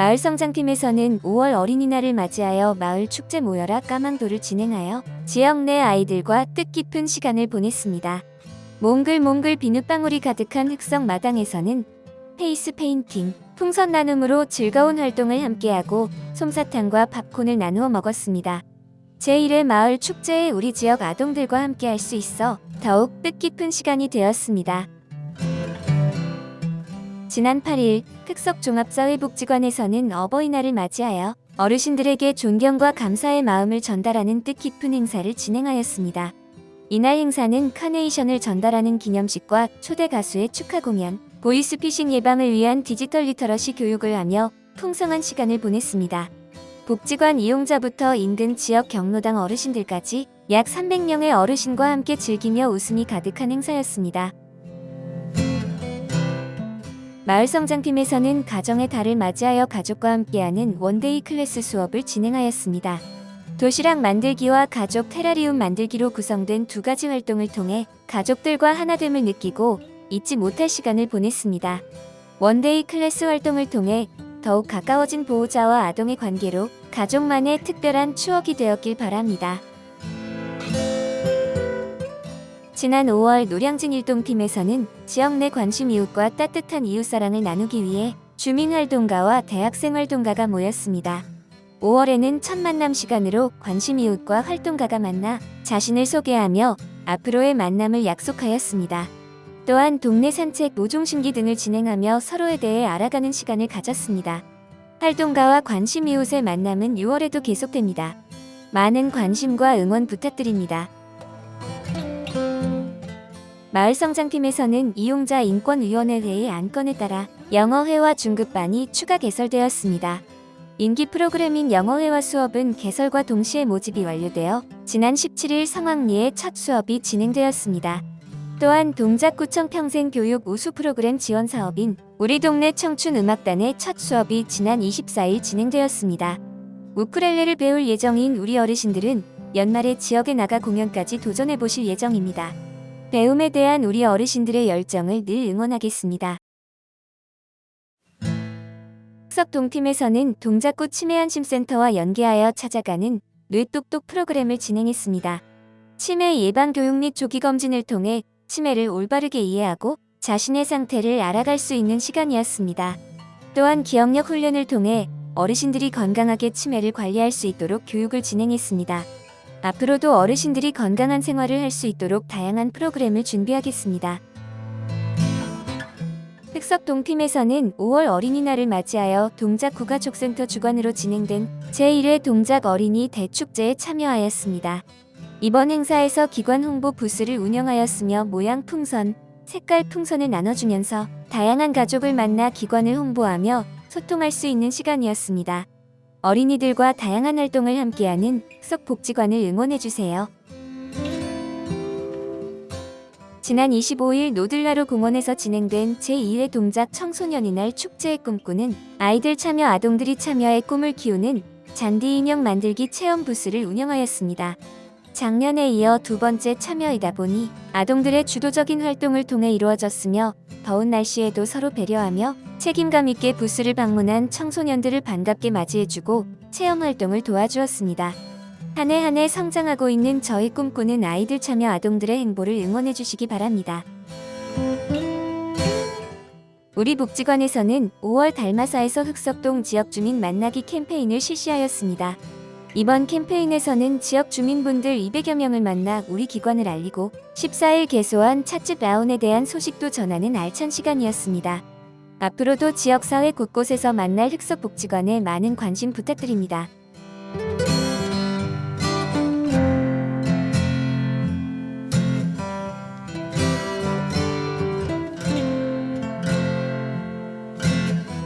마을 성장팀에서는 5월 어린이날을 맞이하여 마을 축제 모여라 까망도를 진행하여 지역 내 아이들과 뜻깊은 시간을 보냈습니다. 몽글몽글 비눗방울이 가득한 흑성 마당에서는 페이스 페인팅, 풍선 나눔으로 즐거운 활동을 함께하고 솜사탕과 팝콘을 나누어 먹었습니다. 제1회 마을 축제에 우리 지역 아동들과 함께할 수 있어 더욱 뜻깊은 시간이 되었습니다. 지난 8일 흑석종합사회복지관에서는 어버이날을 맞이하여 어르신들에게 존경과 감사의 마음을 전달하는 뜻깊은 행사를 진행하였습니다. 이날 행사는 카네이션을 전달하는 기념식과 초대 가수의 축하 공연, 보이스피싱 예방을 위한 디지털 리터러시 교육을 하며 풍성한 시간을 보냈습니다. 복지관 이용자부터 인근 지역 경로당 어르신들까지 약 300명의 어르신과 함께 즐기며 웃음이 가득한 행사였습니다. 마을성장팀에서는 가정의 달을 맞이하여 가족과 함께하는 원데이 클래스 수업을 진행하였습니다. 도시락 만들기와 가족 테라리움 만들기로 구성된 두 가지 활동을 통해 가족들과 하나됨을 느끼고 잊지 못할 시간을 보냈습니다. 원데이 클래스 활동을 통해 더욱 가까워진 보호자와 아동의 관계로 가족만의 특별한 추억이 되었길 바랍니다. 지난 5월 노량진 일동팀에서는 지역 내 관심 이웃과 따뜻한 이웃사랑을 나누기 위해 주민활동가와 대학생활동가가 모였습니다. 5월에는 첫 만남 시간으로 관심 이웃과 활동가가 만나 자신을 소개하며 앞으로의 만남을 약속하였습니다. 또한 동네 산책, 노종심기 등을 진행하며 서로에 대해 알아가는 시간을 가졌습니다. 활동가와 관심 이웃의 만남은 6월에도 계속됩니다. 많은 관심과 응원 부탁드립니다. 마을성장팀에서는 이용자 인권위원회회의 안건에 따라 영어회화 중급반이 추가 개설되었습니다. 인기 프로그램인 영어회화 수업은 개설과 동시에 모집이 완료되어 지난 17일 성황리에 첫 수업이 진행되었습니다. 또한 동작구청 평생교육 우수 프로그램 지원 사업인 우리 동네 청춘 음악단의 첫 수업이 지난 24일 진행되었습니다. 우쿨렐레를 배울 예정인 우리 어르신들은 연말에 지역에 나가 공연까지 도전해 보실 예정입니다. 배움에 대한 우리 어르신들의 열정을 늘 응원하겠습니다. 흑석동팀에서는 동작구 치매안심센터와 연계하여 찾아가는 뇌똑똑 프로그램을 진행했습니다. 치매 예방 교육 및 조기 검진을 통해 치매를 올바르게 이해하고 자신의 상태를 알아갈 수 있는 시간이었습니다. 또한 기억력 훈련을 통해 어르신들이 건강하게 치매를 관리할 수 있도록 교육을 진행했습니다. 앞으로도 어르신들이 건강한 생활을 할 수 있도록 다양한 프로그램을 준비하겠습니다. 흑석동팀에서는 5월 어린이날을 맞이하여 동작구가족센터 주관으로 진행된 제1회 동작 어린이 대축제에 참여하였습니다. 이번 행사에서 기관 홍보 부스를 운영하였으며 모양 풍선, 색깔 풍선을 나눠주면서 다양한 가족을 만나 기관을 홍보하며 소통할 수 있는 시간이었습니다. 어린이들과 다양한 활동을 함께하는 흑석복지관을 응원해주세요. 지난 25일 노들라로 공원에서 진행된 제2회 동작 청소년이 날 축제의 꿈꾸는 아이들 참여 아동들이 참여해 꿈을 키우는 잔디 인형 만들기 체험 부스를 운영하였습니다. 작년에 이어 두 번째 참여이다 보니 아동들의 주도적인 활동을 통해 이루어졌으며 더운 날씨에도 서로 배려하며 책임감 있게 부스를 방문한 청소년들을 반갑게 맞이해주고 체험 활동을 도와주었습니다. 한 해 한 해 성장하고 있는 저희 꿈꾸는 아이들 참여 아동들의 행보를 응원해 주시기 바랍니다. 우리 복지관에서는 5월 달마사에서 흑석동 지역 주민 만나기 캠페인을 실시하였습니다. 이번 캠페인에서는 지역 주민분들 200여 명을 만나 우리 기관을 알리고 14일 개소한 찻집 라운에 대한 소식도 전하는 알찬 시간이었습니다. 앞으로도 지역사회 곳곳에서 만날 흑석복지관에 많은 관심 부탁드립니다.